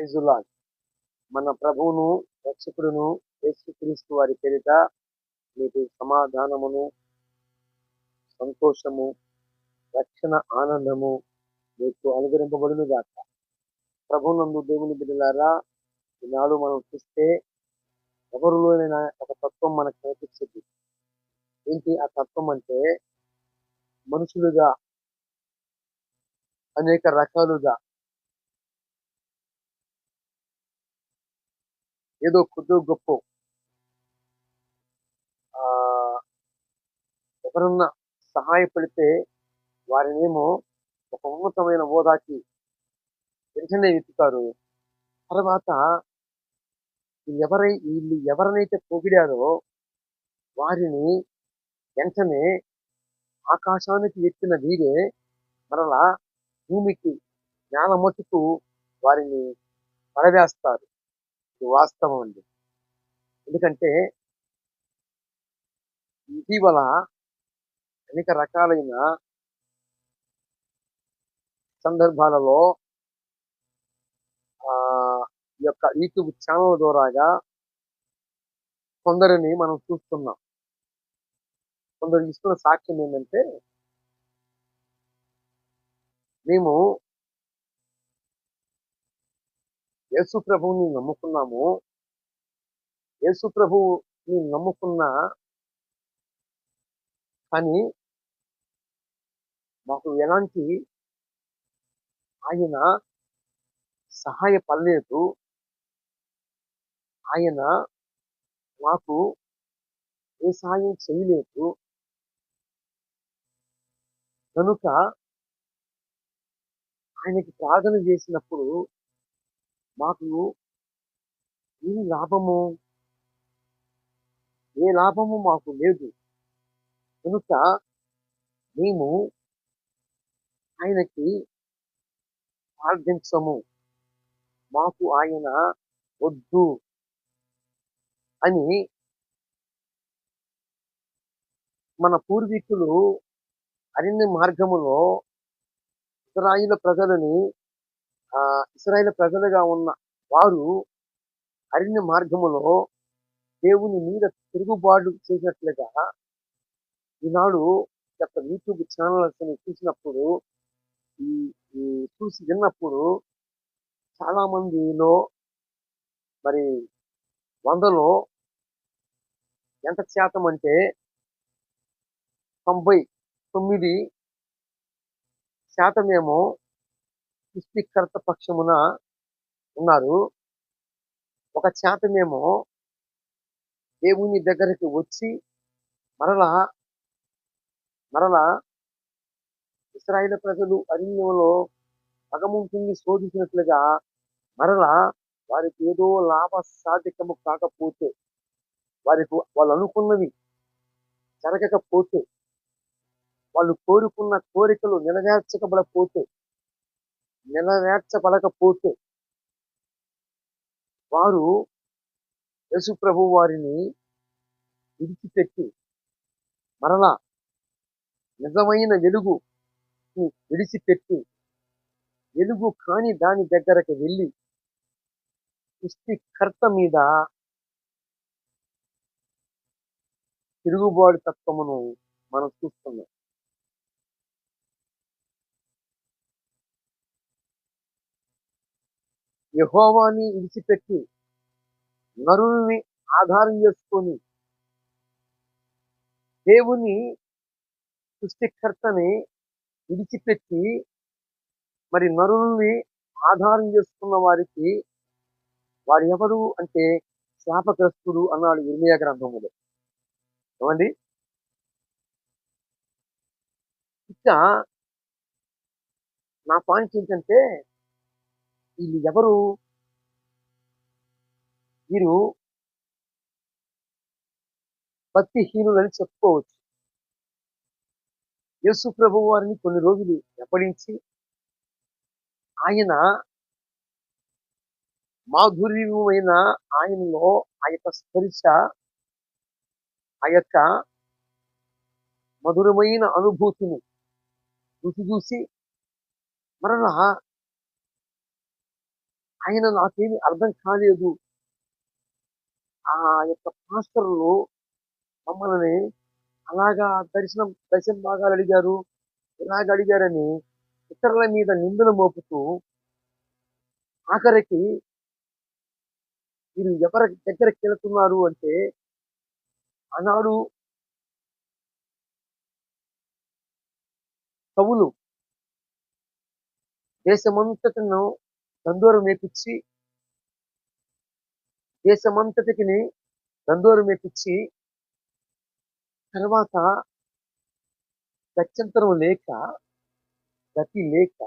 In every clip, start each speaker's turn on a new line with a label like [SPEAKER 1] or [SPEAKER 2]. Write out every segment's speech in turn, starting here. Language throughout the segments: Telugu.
[SPEAKER 1] ప్రైజులాడ్. మన ప్రభువును రక్షకుడును యేసుక్రీస్తు వారి పేరిట మీకు సమాధానమును సంతోషము రక్షణ ఆనందము మీకు అనుగ్రహింపబడును గాక ప్రభునందు దేవుని బిడ్డలారా ఈనాడు మనం చూస్తే ఎవరిలోనైనా ఒక తత్వం మనకు కనిపించింది. ఏంటి ఆ తత్వం అంటే మనుషులుగా అనేక రకాలుగా ఏదో కొద్దో గొప్ప. ఆ ఎవరన్నా సహాయపడితే వారినేమో ఒక ఉన్నతమైన హోదాకి వెంటనే ఎత్తుతారు తర్వాత ఎవరై వీళ్ళు ఎవరినైతే పొగిడారో వారిని వెంటనే ఆకాశానికి ఎత్తిన వీరే మరలా భూమికి నేల వారిని పడవేస్తారు. వాస్తవం అండి. ఎందుకంటే ఇటీవల అనేక రకాలైన సందర్భాలలో ఈ యొక్క యూట్యూబ్ ఛానల్ ద్వారాగా కొందరిని మనం చూస్తున్నాం. కొందరు ఇస్తున్న సాక్ష్యం ఏంటంటే మేము యేసు ప్రభువుని నమ్ముకున్నాము. యేసు ప్రభువుని నమ్ముకున్నా కానీ మాకు ఎలాంటి ఆయన సహాయపడలేదు. ఆయన మాకు ఏ సహాయం చేయలేదు. కనుక ఆయనకి ప్రార్థన చేసినప్పుడు మాకు ఏ లాభము? ఏ లాభము మాకు లేదు. కనుక మేము ఆయనకి ప్రార్థించము మాకు ఆయన వద్దు అని మన పూర్వీకులు అరణ్య మార్గములో ఇస్రాయిల ప్రజలని ఇస్రాయేల్ ప్రజలుగా ఉన్న వారు అరణ్య మార్గములో దేవుని మీద తిరుగుబాటు చేసినట్లుగా ఈనాడు యొక్క యూట్యూబ్ ఛానల్స్ చూసినప్పుడు ఈ చూసి విన్నప్పుడు చాలామందిలో మరి వందలో ఎంత శాతం అంటే తొంభై తొమ్మిది శాతమేమో సృష్టికర్త పక్షమున ఉన్నారు. ఒక శాతమేమో దేవుని దగ్గరికి వచ్చి మరలా మరలా ఇస్రాయేల్ ప్రజలు అరణ్యంలో పగముంటుంది శోధించినట్లుగా మరలా వారికి ఏదో లాభ సాధికము కాకపోతే వారికి వాళ్ళు అనుకున్నవి జరగకపోతే వాళ్ళు కోరుకున్న కోరికలు నెరవేర్చకబడపోతే నెరవేర్చబడకపోతే వారు యేసు ప్రభు వారిని విడిచిపెట్టి మరలా నిజమైన వెలుగు విడిచిపెట్టి వెలుగు కాని దాని దగ్గరకు వెళ్ళి సృష్టికర్త మీద తిరుగుబాటు తత్వమును మనం చూస్తున్నాం. యహోవాని విడిచిపెట్టి నరుల్ని ఆధారం చేసుకొని దేవుని సృష్టికర్తని విడిచిపెట్టి మరి నరుల్ని ఆధారం చేసుకున్న వారికి వారు ఎవరు అంటే శాపగ్రస్తుడు అన్నాడు ఇర్మియా గ్రంథములో. ఏమండి? ఇక నా పాయింట్ ఏంటంటే వీళ్ళు ఎవరు? వీరు భక్తిహీనులని చెప్పుకోవచ్చు. యేసు ప్రభు వారిని కొన్ని రోజులు వెంబడించి ఆయన మాధుర్యమైన ఆయనలో ఆ యొక్క స్పరిశ ఆ యొక్క మధురమైన అనుభూతిని రుచి చూసి మరలా ఆయన నాకేమి అర్థం కాలేదు. ఆ యొక్క పాస్టర్లు మమ్మల్ని అలాగా దర్శనం దర్శనం భాగాలు అడిగారు ఇలాగ అడిగారని ఇతరుల మీద నిందలు మోపుతూ ఆఖరికి మీరు ఎవరి దగ్గరికి వెళుతున్నారు అంటే ఆనాడు కవులు దేశమంతటను నందోరు మేపించి దేశమంతటికి నందోరు మేపించి తర్వాత గత్యంతరం లేక గతి లేక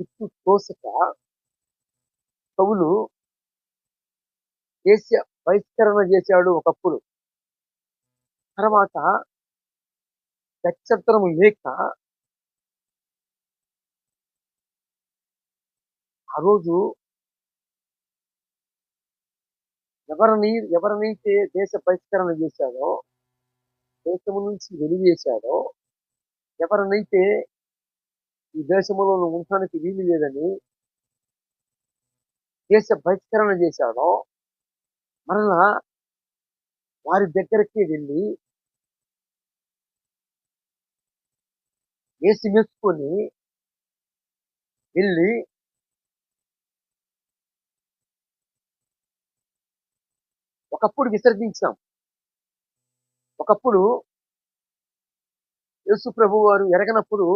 [SPEAKER 1] దిక్కు తోసక కవులు దేశ బహిష్కరణ చేశాడు ఒకప్పుడు. తర్వాత గత్యంతరం లేక ఆ రోజు ఎవరిని ఎవరినైతే దేశ బహిష్కరణ చేశాడో దేశము నుంచి వెలివేశాడో ఎవరినైతే ఈ దేశంలో నువ్వు ఉండటానికి వీలు లేదని దేశ బహిష్కరణ చేశాడో మరలా వారి దగ్గరికి వెళ్ళి వేసి మెచ్చుకొని వెళ్ళి ఒకప్పుడు విసర్జించాం. ఒకప్పుడు యేసు ప్రభు వారు ఎరగనప్పుడు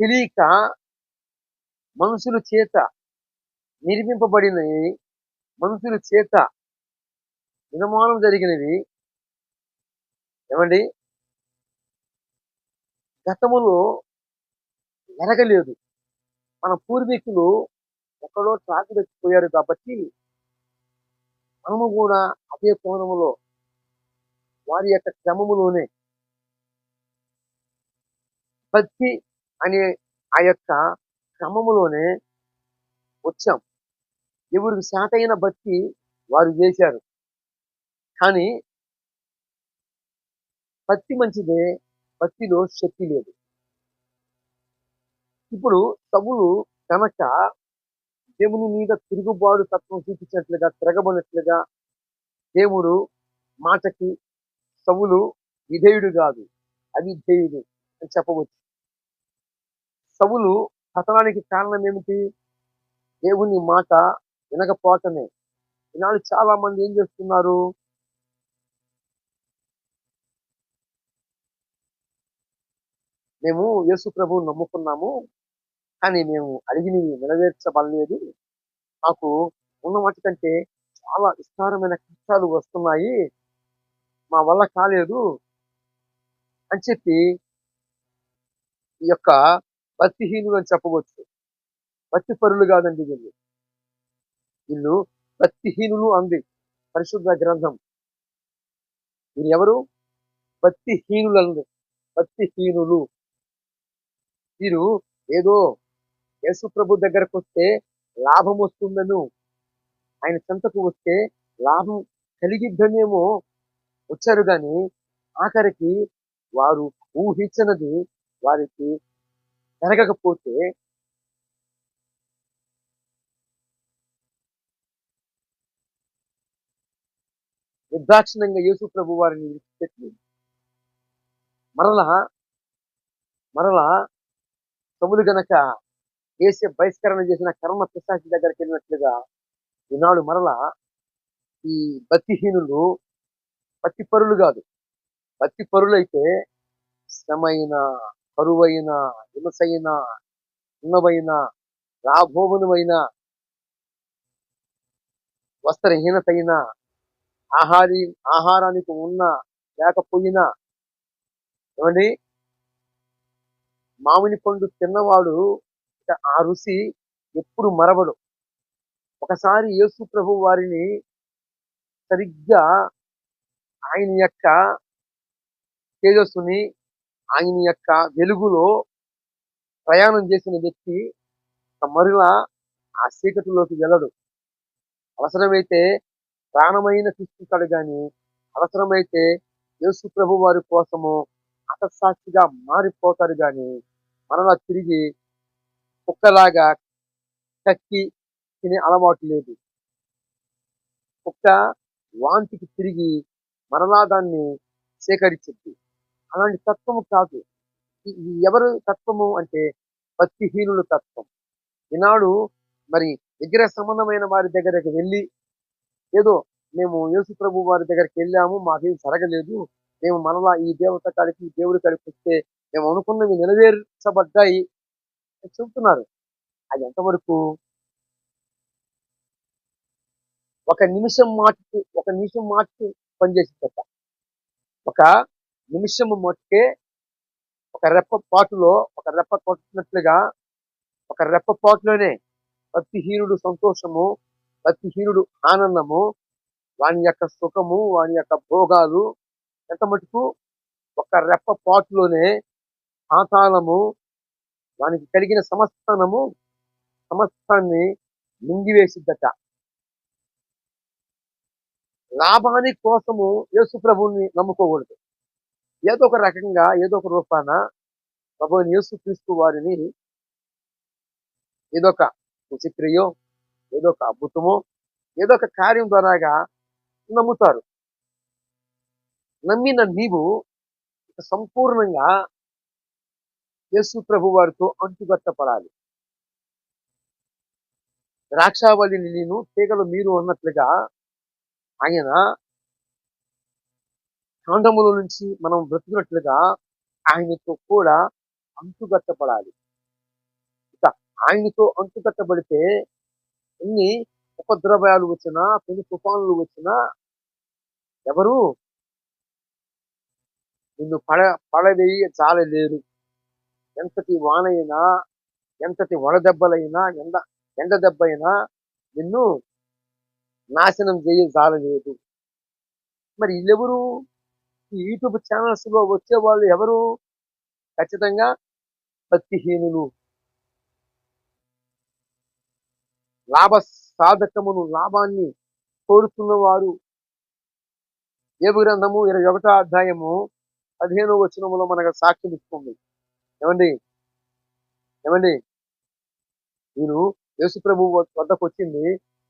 [SPEAKER 1] తెలియక మనుషుల చేత నిర్మింపబడినవి మనుషుల చేత నిర్మాణం జరిగినవి ఏమండి? గతములో ఎరగలేదు. మన పూర్వీకులు ఎక్కడో ట్రాక్ తెచ్చిపోయారు కాబట్టి మనము కూడా అదే కోణములో వారి యొక్క క్రమములోనే భక్తి అనే ఆ యొక్క క్రమములోనే వచ్చాం. ఎవరికి శాతైన భక్తి వారు చేశారు. కానీ భక్తి మంచిదే భక్తిలో శక్తి లేదు. ఇప్పుడు సవులు కనుక దేవుని మీద తిరుగుబాటు తత్వం చూపించినట్లుగా తిరగబడినట్లుగా దేవుడు మాటకి సవులు విధేయుడు కాదు అవిధేయుడు అని చెప్పవచ్చు. సవులు పతనానికి కారణం ఏమిటి? దేవుని మాట వినకపోవటమే. ఈనాడు చాలా మంది ఏం చేస్తున్నారు? మేము యేసు ప్రభువు నమ్ముకున్నాము. కానీ మేము అడిగినవి నెరవేర్చబడలేదు. మాకు ఉన్న వాటి కంటే చాలా విస్తారమైన కష్టాలు వస్తున్నాయి. మా వల్ల కాలేదు అని చెప్పి ఈ యొక్క భక్తిహీనులు అని చెప్పవచ్చు. భక్తి పరులు కాదండి వీళ్ళు. వీళ్ళు భక్తిహీనులు అంది పరిశుద్ధ గ్రంథం. వీరు ఎవరు? భక్తిహీనులు అంది భక్తిహీనులు. వీరు ఏదో యేసు ప్రభు దగ్గరకు వస్తే లాభం వస్తుందను. ఆయన చెంతకు వస్తే లాభం కలిగిద్దనేమో వచ్చారు కానీ ఆఖరికి వారు ఊహించినది వారికి జరగకపోతే నిర్దాక్షిణంగా యేసు ప్రభు వారిని విడిచిపెట్టి మరలా మరలా సములు గనక దేశ బహిష్కరణ చేసిన కర్మ పిశాచి దగ్గరికి వెళ్ళినట్లుగా ఈనాడు మరలా ఈ భక్తిహీనులు భక్తి పరులు కాదు. భక్తి పరులైతే శ్రమైన కరువైన హిమసైన ఉన్నవైన రాభోవనమైన వస్త్రహీనతైన ఆహారి ఆహారానికి ఉన్న లేకపోయినా ఏమండి? మామిడి పండు తిన్నవాడు ఆ రుచి ఎప్పుడు మరవడు. ఒకసారి యేసు ప్రభు వారిని సరిగ్గా ఆయన యొక్క తేజస్సుని ఆయన యొక్క వెలుగులో ప్రయాణం చేసిన వ్యక్తి మరలా ఆ చీకటిలోకి వెళ్ళడు. అవసరమైతే ప్రాణమైన తీసుకుంటాడు కానీ అవసరమైతే యేసు ప్రభు వారి కోసము హతసాక్షిగా మారిపోతారు కానీ మరలా తిరిగి కుక్కలాగా కక్కి తినే అలవాటు లేదు. కుక్క వాంతికి తిరిగి మరలా దాన్ని సేకరించింది అలాంటి తత్వము కాదు. ఎవరు తత్వము అంటే భక్తిహీనుల తత్వం. ఈనాడు మరి దగ్గర సంబంధమైన వారి దగ్గరకు వెళ్ళి ఏదో మేము యేసు ప్రభు వారి దగ్గరికి వెళ్ళాము మాకేం జరగలేదు మేము మనలా ఈ దేవత కాడికి దేవుడు దేవుడి కాడికి వస్తే మేము అనుకున్నవి నెరవేర్చబడ్డాయి చెబుతున్నారు అది ఎంతవరకు ఒక నిమిషం మాటకి ఒక నిమిషం మాటకి పనిచేసిందట ఒక నిమిషం మట్టుకే ఒక రెప్ప పాటులో ఒక రెప్ప కొట్టినట్లుగా ఒక రెప్ప పాటులోనే భక్తిహీనుడు సంతోషము భక్తిహీనుడు ఆనందము వాని యొక్క సుఖము వాని యొక్క భోగాలు ఎంత మటుకు? ఒక రెప్ప పాటులోనే పాతాళము దానికి కలిగిన సమస్తానము సమస్తాన్ని మింగివేసిద్దట. లాభాని కోసము యేసు ప్రభువుని నమ్ముకోకూడదు. ఏదో ఒక రకంగా ఏదో ఒక రూపాన ప్రభుని యేసు క్రీస్తు వారిని ఏదో ఒక సూచక్రియో ఏదో ఒక అద్భుతమో ఏదో ఒక కార్యం ద్వారాగా నమ్ముతారు. నమ్మిన నీవు సంపూర్ణంగా యేసు ప్రభు వారితో అంటుగట్టపడాలి. ద్రాక్షావళిని నేను తీగలు మీరు అన్నట్లుగా ఆయన కాండముల నుంచి మనం బ్రతుకున్నట్లుగా ఆయనతో కూడా అంటుగట్టపడాలి. ఇక ఆయనతో అంటుగట్టబడితే ఎన్ని ఉపద్రవాలు వచ్చినా పెను తుఫానులు వచ్చినా ఎవరు? నిన్ను పడ పడవేయి చాలలేరు ఎంతటి వానైనా ఎంతటి వడదెబ్బలైనా ఎండ ఎండ దెబ్బ అయినా నిన్ను నాశనం చేయ చాలలేదు మరి వీళ్ళెవరు ఈ యూట్యూబ్ ఛానల్స్లో వచ్చే వాళ్ళు ఎవరు? ఖచ్చితంగా భక్తిహీనులు. లాభ సాధకమును లాభాన్ని కోరుతున్న వారు ఏబు గ్రంథము ఇరవై ఒకటో అధ్యాయము పదిహేనో వచనములో మనకు సాక్ష్యం ఇస్తుంది ఏమండి? ఏమండి? నేను యేసుప్రభు వద్దకు వచ్చింది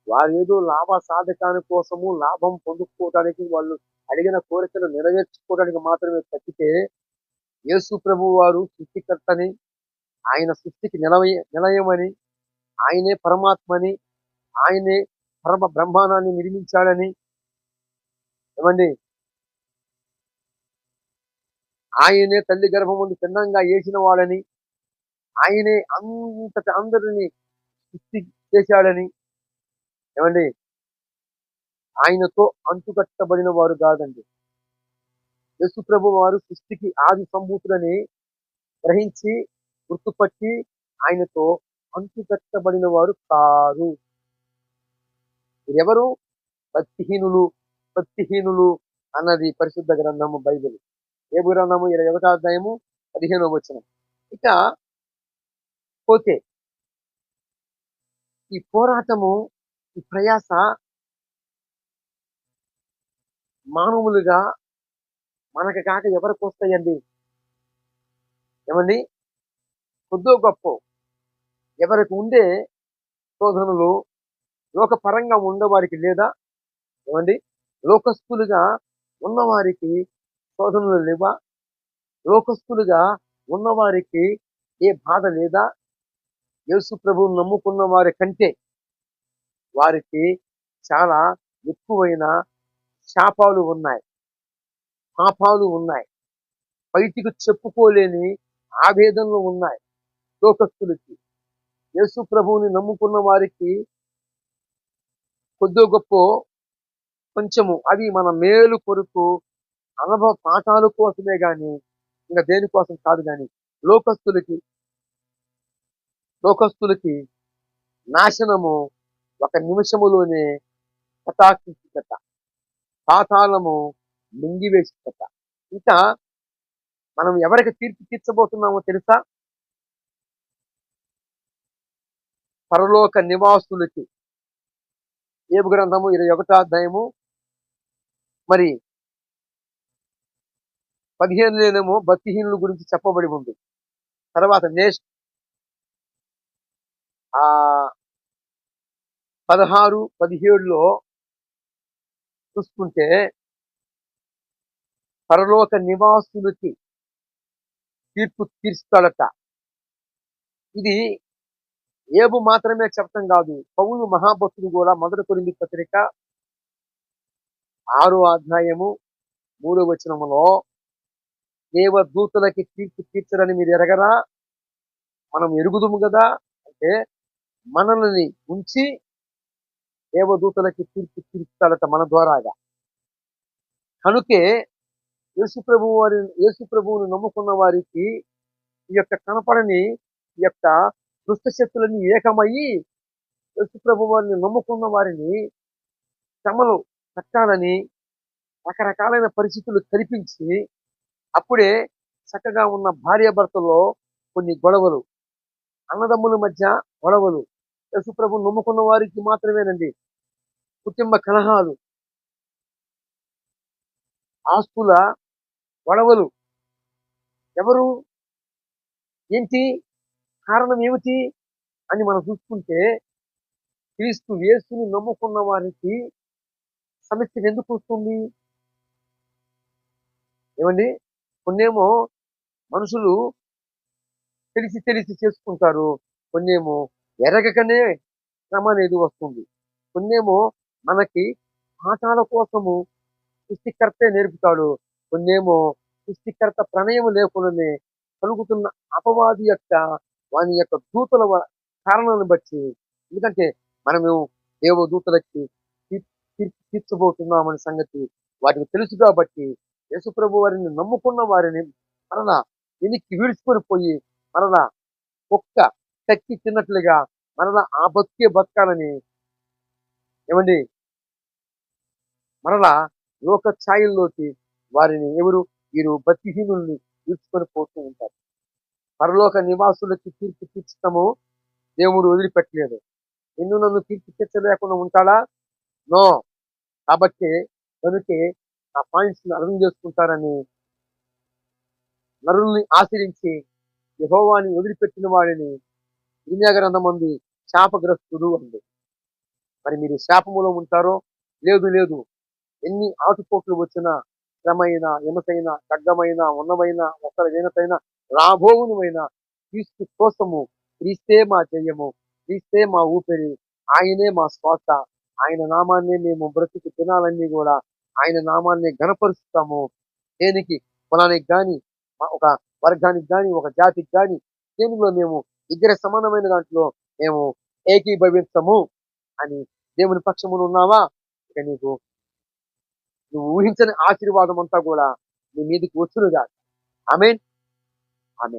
[SPEAKER 1] వారు ఏదో లాభ సాధకాని కోసము లాభం పొందుకోవడానికి వాళ్ళు అడిగిన కోరికలు నెరవేర్చుకోవడానికి మాత్రమే తప్పితే యేసు ప్రభు వారు సృష్టికర్తని ఆయన సృష్టికి నిలయ నిలయమని ఆయనే పరమాత్మని ఆయనే పరమ బ్రహ్మాండాన్ని నిర్మించాడని ఏమండి? ఆయనే తల్లి గర్భం ముందు చిన్నంగా వేసిన వాడని ఆయనే అంతటి అందరిని సృష్టి చేశాడని. ఏమండి? ఆయనతో అంటుకట్టబడిన వారు కాదండి. యశుప్రభు వారు సృష్టికి ఆది సంభూతులని గ్రహించి గుర్తుపట్టి ఆయనతో అంటుకట్టబడిన వారు కారు. ఎవరు భక్తిహీనులు భక్తిహీనులు అన్నది పరిశుద్ధ గ్రంథము బైబిల్. ఏ గ్రంథము ఇరవై ఒకటో అధ్యాయము పదిహేనవ వచ్చిన ఇక పోతే ఈ పోరాటము ఈ ప్రయాస మానవులుగా మనకి కాక ఎవరికి వస్తాయండి? ఏమండి? కొద్దో గొప్ప. ఎవరికి ఉండే శోధనలు లోకపరంగా ఉండేవారికి లేదా? ఏమండి? లోకస్తులుగా ఉన్నవారికి శోధనలు లేవా? లోకస్తులుగా ఉన్నవారికి ఏ బాధ లేదా? యేసు ప్రభువును నమ్ముకున్న వారి కంటే వారికి చాలా ఎక్కువైన శాపాలు ఉన్నాయి. పాపాలు ఉన్నాయి. బయటికి చెప్పుకోలేని ఆవేదనలు ఉన్నాయి లోకస్తులకి. యేసు ప్రభువుని నమ్ముకున్న వారికి కొద్దో గొప్ప కొంచెము అది మన మేలు కొరకు అనుభవ పాఠాల కోసమే కానీ ఇంకా దేనికోసం కాదు కానీ లోకస్తులకి లోకస్తులకి నాశనము ఒక నిమిషములోనే కటాక్షించట పాతాళము మింగివేసిట ఇంకా మనం ఎవరికి తీర్పు తీర్చబోతున్నామో తెలుసా? పరలోక నివాసులకి. ఏబు గ్రంథము ఇరవై ఒకటో అధ్యాయము. మరి పదిహేనులోనేమో భక్తిహీనుల గురించి చెప్పబడి ఉంది. తర్వాత నెక్స్ట్ ఆ పదహారు పదిహేడులో చూసుకుంటే పరలోక నివాసులకి తీర్పు తీర్స్తాడట. ఇది ఏబు మాత్రమే చెప్పడం కాదు. పౌలు మహాభక్తుడు కూడా మొదటి కొరింది పత్రిక ఆరో అధ్యాయము మూడో వచనములో దేవదూతలకి తీర్పు తీర్చరని మీరు ఎరగరా? మనం ఎరుగుదుము కదా? అంటే మనల్ని ఉంచి దేవదూతలకి తీర్పు తీర్చుతాడట మన ద్వారాగా. కనుకే యేసుప్రభు వారి యేసుప్రభువుని నమ్ముకున్న వారికి ఈ యొక్క కనపడని ఈ యొక్క దుష్ట శక్తులని ఏకమయ్యి యేసుప్రభు వారిని నమ్ముకున్న వారిని శ్రమలు కట్టాలని రకరకాలైన పరిస్థితులు కల్పించి అప్పుడే చక్కగా ఉన్న భార్యాభర్తల్లో కొన్ని గొడవలు. అన్నదమ్ముల మధ్య గొడవలు. యేసుప్రభు నమ్ముకున్న వారికి మాత్రమేనండి. కుటుంబ కలహాలు. ఆస్తుల గొడవలు. ఎవరు? ఏంటి? కారణం ఏమిటి? అని మనం చూసుకుంటే క్రీస్తు వేసుని నమ్ముకున్న వారికి సమస్య ఎందుకు వస్తుంది? ఏమండి? కొన్నేమో మనుషులు తెలిసి తెలిసి చేసుకుంటారు. కొన్నేమో ఎరగకనే శ్రమ అనేది వస్తుంది. కొన్నేమో మనకి పాఠాల కోసము సృష్టికర్తే నేర్పుతాడు. కొన్నేమో సృష్టికర్త ప్రణయం లేకుండానే కలుగుతున్న అపవాది యొక్క వాని యొక్క దూతల కారణాలను బట్టి. ఎందుకంటే మనము దేవదూతలకి తీర్చబోతున్నామనే సంగతి వాటికి తెలుసు కాబట్టి యేసుప్రభు వారిని నమ్ముకున్న వారిని మరలా వెనక్కి విడుచుకొని పోయి మరలా కుక్క తక్కి తిన్నట్లుగా మరలా ఆ బతికే బతకాలని ఏమండి? మరలా లోక ఛాయల్లోకి వారిని ఎవరు? వీరు భక్తిహీనుల్ని వీడ్చుకొని పోతూ ఉంటారు. పరలోక నివాసులకి తీర్పు తీర్చడము దేవుడు వదిలిపెట్టలేదు. నిన్ను నన్ను తీర్పు తీర్చలేకుండా ఉంటాడా? నో. కాబట్టి కనుకే ఆ పాయింట్స్ అర్థం చేసుకుంటారని నరుల్ని ఆశ్రయించి యహోవాని వదిలిపెట్టిన వాడిని ఇర్మియా ఉంది శాపగ్రస్తుడు అంది. మరి మీరు శాపములో ఉంటారో? లేదు లేదు. ఎన్ని ఆటుపోట్లు వచ్చినా శ్రమైన ఎమసైన ఖడ్గమైన ఉన్నమైన ఒకరి వీనతైన రాబోవునుమైన క్రీస్తు కోసము క్రీస్తే మా జయము క్రీస్తే మా ఊపిరి ఆయనే మా శ్వాస ఆయన నామాన్నే మేము బ్రతుకు తినాలన్నీ కూడా ఆయన నామాన్ని గణపరుస్తాము దేనికి? కులానికి కానీ ఒక వర్గానికి కానీ ఒక జాతికి కానీ దేనిలో మేము ఇద్దరు సమానమైన దాంట్లో మేము ఏకీభవించము అని దేవుని పక్షమును ఉన్నావా? ఇక నీకు నువ్వు ఊహించని ఆశీర్వాదం అంతా కూడా నీ మీదకి వచ్చునుగా ఆమెన్. ఆమె